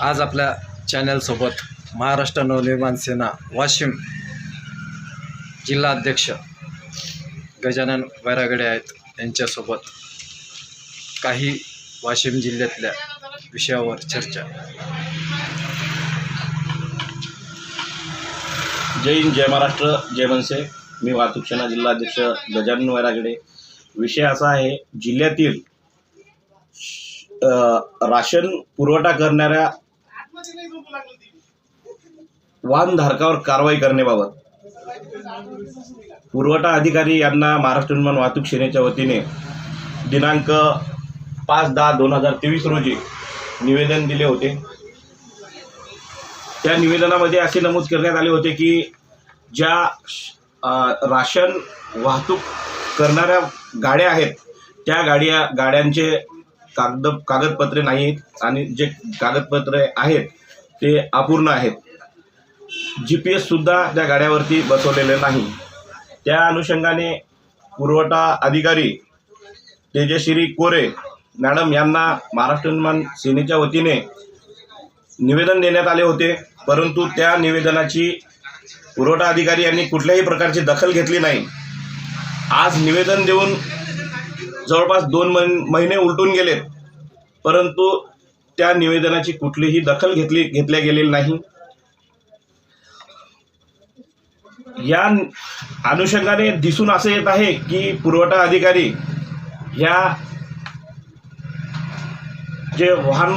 आज आपल्या चॅनलसोबत महाराष्ट्र नवनिर्माण सेना वाशिम जिल्हा अध्यक्ष गजानन वैरागडे आहेत. यांच्यासोबत काही वाशिम जिल्ह्यातल्या विषयावर चर्चा. जय हिंद जय महाराष्ट्र जय मनसे. मी वाहतूक सेना जिल्हाध्यक्ष गजानन वैरागडे. विषय असा आहे जिल्ह्यातील राशन पुरवठा करणाऱ्या वाहनधारकावर कारवाई करण्याबाबत. पुरवठा अधिकारी यांना महाराष्ट्र विमान वाहतूक सेनेच्या वतीने दिनांक पाच दहा दोन हजार तेवीस रोजी निवेदन दिले होते. त्या निवेदनामध्ये असे नमूद करण्यात आले होते की ज्या राशन वाहतूक करणाऱ्या गाड्या आहेत त्या गाड्या गाड्यांचे कागद कागदपत्रे नाहीत आणि जे कागदपत्रे आहेत ते अपूर्ण आहेत. जी पी एससुद्धा त्या गाड्यावरती बसवलेले नाही. त्या अनुषंगाने पुरवठा अधिकारी तेजश्री कोरे मॅडम यांना महाराष्ट्र निर्माण सेनेच्या वतीने निवेदन देण्यात आले होते परंतु त्या निवेदनाची पुरवठा अधिकारी यांनी कुठल्याही प्रकारची दखल घेतली नाही. आज निवेदन देऊन जवळपास दोन महिन महिने उलटून गेलेत. परंतु त्या निवेदनाची कुठलीही दखल घेतली घेतल्या गेलेली नाही. या अनुषंगाने दिसून असं येत आहे की पुरवठा अधिकारी या जे वाहन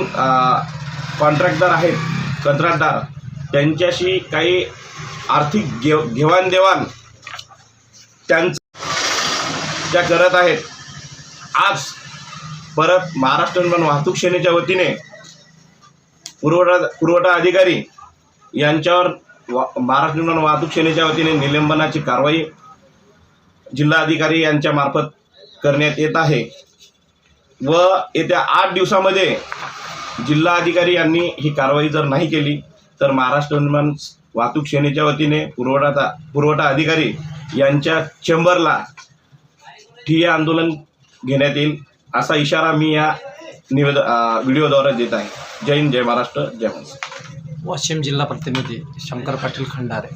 कॉन्ट्रॅक्टदार आहेत कंत्राटदार त्यांच्याशी काही आर्थिक घेव घेवाणदेवाण त्यांचं त्या करत आहेत. आज परत महाराष्ट्र निर्माण वाहतूक सेनेच्या वतीने पुरवठा पुरवठा अधिकारी यांच्यावर वा महाराष्ट्र निर्माण वाहतूक सेनेच्या वतीने निलंबनाची कारवाई जिल्हाधिकारी यांच्या मार्फत करण्यात येत आहे. व येत्या आठ दिवसामध्ये जिल्हा अधिकारी यांनी ही कारवाई जर नाही केली तर महाराष्ट्र निर्माण वाहतूक सेनेच्या वतीने पुरवठा पुरवठा अधिकारी यांच्या चेंबरला ठिय्या आंदोलन घेण्यात येईल असा इशारा मी या निवेद व्हिडिओद्वारे देत आहे. जय हिंद जय महाराष्ट्र जय महाराष्ट्र. वाशिम जिल्हा प्रतिनिधी शंकर पाटील खंडारे.